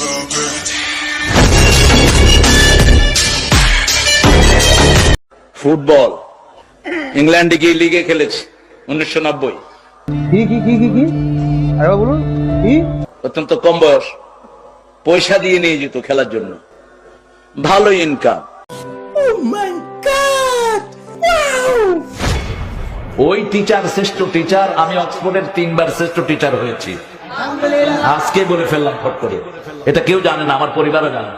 love it. Football. ইংল্যান্ডে গিয়ে লিগে খেলেছি উনিশশো নব্বই। কি কি কি কি কি? আরে বলুন কি? অত্যন্ত কম বয়স। পয়সা দিয়ে নিয়ে যেত খেলার জন্য। ভালো ইনকাম ওই টিচার শ্রেষ্ঠ টিচার আমি অক্সফোর্ডের তিনবার শ্রেষ্ঠ টিচার হয়েছি। আজকে বলে ফেললাম ফট করে। এটা কেউ জানে না আমার পরিবারও জানে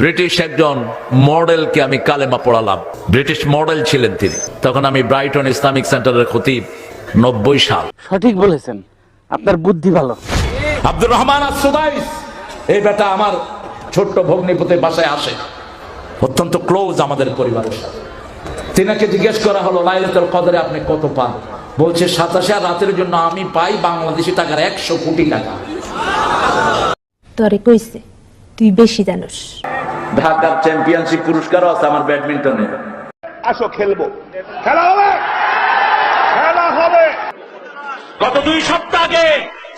ব্রিটিশ একজন মডেলকে আমি কালেমা পড়ালাম। ব্রিটিশ মডেল ছিলেন তিনি। তখন আমি ব্রাইটন ইসলামিক সেন্টারের খতিব নব্বই সাল। সঠিক বলেছেন। আপনার বুদ্ধি ভালো। আব্দুর রহমান আসুদাইস এই বেটা আমার ছোট্ট ভগ্নিপতির বাসায় আসে। অত্যন্ত ক্লোজ আমাদের পরিবারের সাথে। তিনাকে জিজ্ঞেস করা হলো লাইলাতুল কদরে আপনি কত পান? বলছে সাতাশে আর রাতের জন্য আমি পাই বাংলাদেশি টাকার একশো কোটি টাকা। তরে কইছে তুই বেশি জানোস। ঢাকার চ্যাম্পিয়নশিপ পুরস্কারও আছে আমার ব্যাডমিন্টনে। আসো খেলব। খেলা হবে! খেলা হবে! গত দুই সপ্তাহ আগে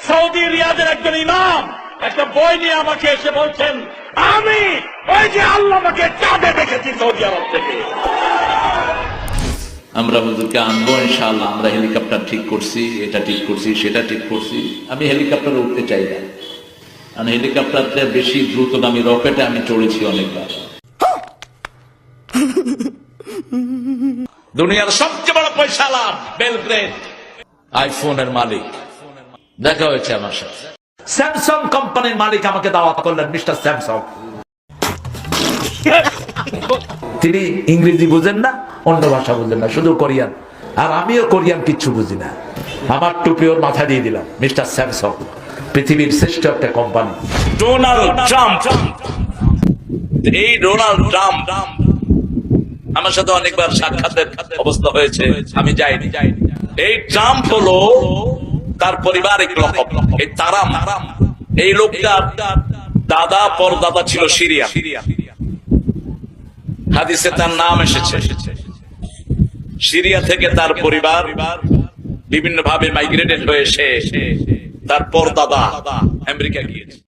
সৌদি রিয়াজের একজন ইমাম একটা বই নিয়ে আমাকে এসে বলছেন আমি ওই যে আল্লাহ আমাকে চাঁদে দেখেছি সৌদি আরব থেকে। আমরা হুজুরকে আনব ইনশাআল্লাহ আমরা হেলিকপ্টার ঠিক করছি এটা ঠিক করছি সেটা ঠিক করছি। আমি হেলিকপ্টারে উঠতে চাই না। কারণ হেলিকপ্টারটা বেশি দ্রুতগামী রকেটে আমি চড়েছি অনেকবার। দুনিয়ার সবচেয়ে বড় পয়সা লাভ বেলগ্রেড আইফোনের মালিক। দেখা হয়েছে আমার সাথে। স্যামসাং কোম্পানির মালিক আমাকে দাওয়াত করলেন মিস্টার স্যামসং তিনি ইংরেজি বুঝেন না? অন্য ভাষা বুঝেন না, শুধু কোরিয়ান। আর আমিও কোরিয়ান কিচ্ছু বুঝি না। আমার টুপি ওর মাথা দিয়ে দিলাম, মিস্টার স্যামসং, পৃথিবীর শ্রেষ্ঠ একটা কোম্পানি। Donald Trump. এই ডোনাল্ড ট্রাম্প আমার সাথে অনেকবার সাক্ষাতের অবস্থা হয়েছে, আমি যাইনি। যাইনি এই ট্রাম্প হলো তার পারিবারিক এই তারাম। এই লোকটার দাদা পরদাদা ছিল সিরিয়া সিরিয়া। হাদিসে তার নাম এসেছে। সিরিয়া থেকে তার পরিবার বিভিন্ন ভাবে মাইগ্রেটেড হয়ে এসে তার পরদাদা আমেরিকা গিয়েছে।